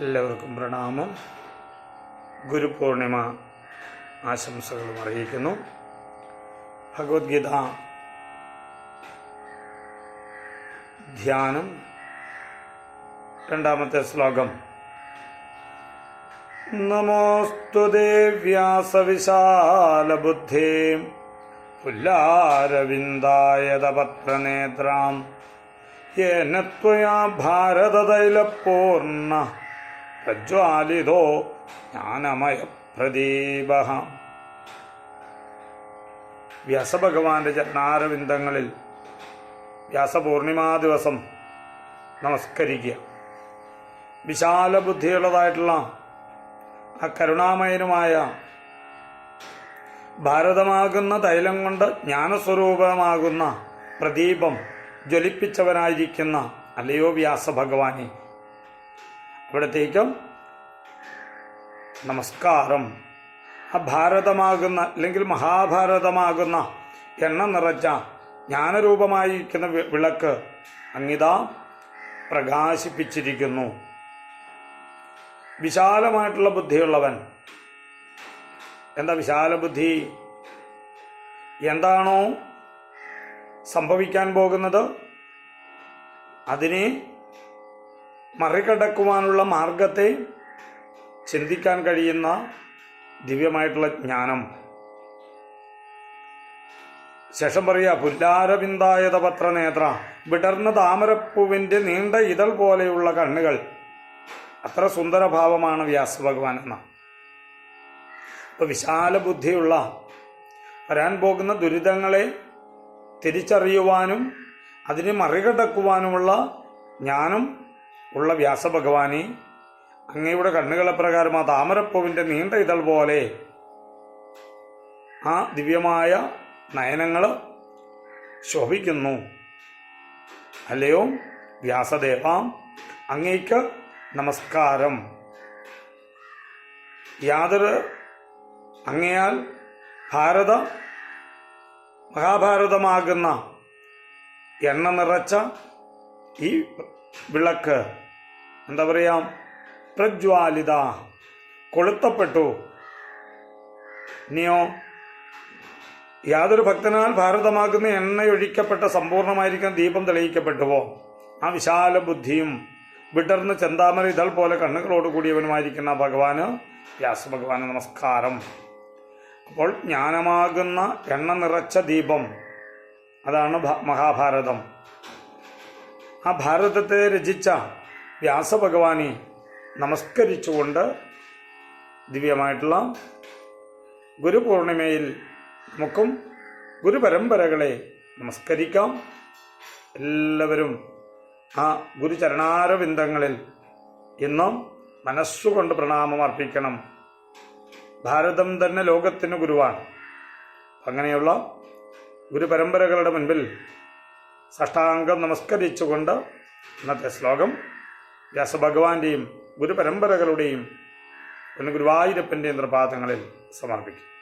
എല്ലാവർക്കും പ്രണാമം. ഗുരുപൂർണിമ ആശംസകളും അറിയിക്കുന്നു. ഭഗവത്ഗീത ധ്യാനം. രണ്ടാമത്തെ ശ്ലോകം. നമോസ്തു ദേവ്യാസവിശാലബുദ്ധേ പുല്ലാരവിന്ദായതപത്രനേത്രാം യേന ഭാരതതൈലപൂർണ പ്രജ്വാലിതോ ജ്ഞാനമയ പ്രദീപ വ്യാസഭഗവാന്റെ ചരണാരവിന്ദങ്ങളിൽ വ്യാസപൂർണിമാ ദിവസം നമസ്കരിക്കുക. വിശാല ബുദ്ധിയുള്ളതായിട്ടുള്ള ആ കരുണാമയനുമായ ഭാരതമാകുന്ന തൈലം കൊണ്ട് ജ്ഞാനസ്വരൂപമാകുന്ന പ്രദീപം ജ്വലിപ്പിച്ചവനായിരിക്കുന്ന അല്ലയോ വ്യാസഭഗവാനെ. അവിടത്തേക്കും നമസ്കാരം. ആ ഭാരതമാകുന്ന അല്ലെങ്കിൽ മഹാഭാരതമാകുന്ന എണ്ണ നിറച്ച ജ്ഞാനരൂപമായിരിക്കുന്ന വിളക്ക് അങ്ങിതാ പ്രകാശിപ്പിച്ചിരിക്കുന്നു. വിശാലമായിട്ടുള്ള ബുദ്ധിയുള്ളവൻ. എന്താ വിശാല ബുദ്ധി എന്താണോ സംഭവിക്കാൻ പോകുന്നത്? അതിനെ മറികടക്കുവാനുള്ള മാർഗത്തെ ചിന്തിക്കാൻ കഴിയുന്ന ദിവ്യമായിട്ടുള്ള ജ്ഞാനം. ശേഷം പറയുക പുല്ലാരബിന്ദായത പത്രനേത്ര വിടർന്ന താമരപ്പൂവിന്റെ നീണ്ട ഇതൾ പോലെയുള്ള കണ്ണുകൾ. അത്ര സുന്ദരഭാവമാണ് വ്യാസഭഗവാൻ എന്ന. അപ്പോൾ വിശാല ബുദ്ധിയുള്ള വരാൻ പോകുന്ന ദുരിതങ്ങളെ തിരിച്ചറിയുവാനും അതിനെ മറികടക്കുവാനുമുള്ള ജ്ഞാനം ഉള്ള വ്യാസഭഗവാനെ അങ്ങയുടെ കണ്ണുകളെ പ്രകാരം ആ താമരപ്പൂവിന്റെ നീണ്ട ഇതൾ പോലെ ആ ദിവ്യമായ നയനങ്ങൾ ശോഭിക്കുന്നു. അല്ലയോ? വ്യാസദേവാം അങ്ങേക്ക് നമസ്കാരം. യാതൊരു അങ്ങയാൽ ഭാരത മഹാഭാരതമാകുന്ന എണ്ണ നിറച്ച ഈ വിളക്ക് എന്താ പറയാ? പ്രജ്വാലിത കൊളുത്തപ്പെട്ടു. ഇനിയോ യാതൊരു ഭക്തനാൽ ഭാരതമാകുന്ന എണ്ണയൊഴിക്കപ്പെട്ട സമ്പൂർണമായിരിക്കുന്ന ദീപം തെളിയിക്കപ്പെട്ടുവോ? ആ വിശാല ബുദ്ധിയും വിടർന്ന് ചെന്താമര ഇതൾ പോലെ കണ്ണുകളോട് കൂടിയവനുമായിരിക്കുന്ന ഭഗവാന് വ്യാസഭഗവാന് നമസ്കാരം. അപ്പോൾ ജ്ഞാനമാകുന്ന എണ്ണ നിറച്ച ദീപം അതാണ് മഹാഭാരതം. ആ ഭാരതത്തെ രചിച്ച വ്യാസഭഗവാനെ നമസ്കരിച്ചുകൊണ്ട് ദിവ്യമായിട്ടുള്ള ഗുരുപൂർണിമയിൽ നമുക്കും ഗുരുപരമ്പരകളെ നമസ്കരിക്കാം. എല്ലാവരും ആ ഗുരുചരണാരവിന്ദങ്ങളിൽ ഇന്നും മനസ്സുകൊണ്ട് പ്രണാമം അർപ്പിക്കണം. ഭാരതം തന്നെ ലോകത്തിന് ഗുരുവാണ്. അങ്ങനെയുള്ള ഗുരുപരമ്പരകളുടെ മുൻപിൽ സഷ്ടാംഗം നമസ്കരിച്ചുകൊണ്ട് ഇന്നത്തെ ശ്ലോകം വ്യാസഭഗവാന്റെയും ഗുരുപരമ്പരകളുടെയും പിന്നെ ഗുരുവായൂരപ്പന്റെയും തൃപാദങ്ങളിൽ സമർപ്പിക്കും.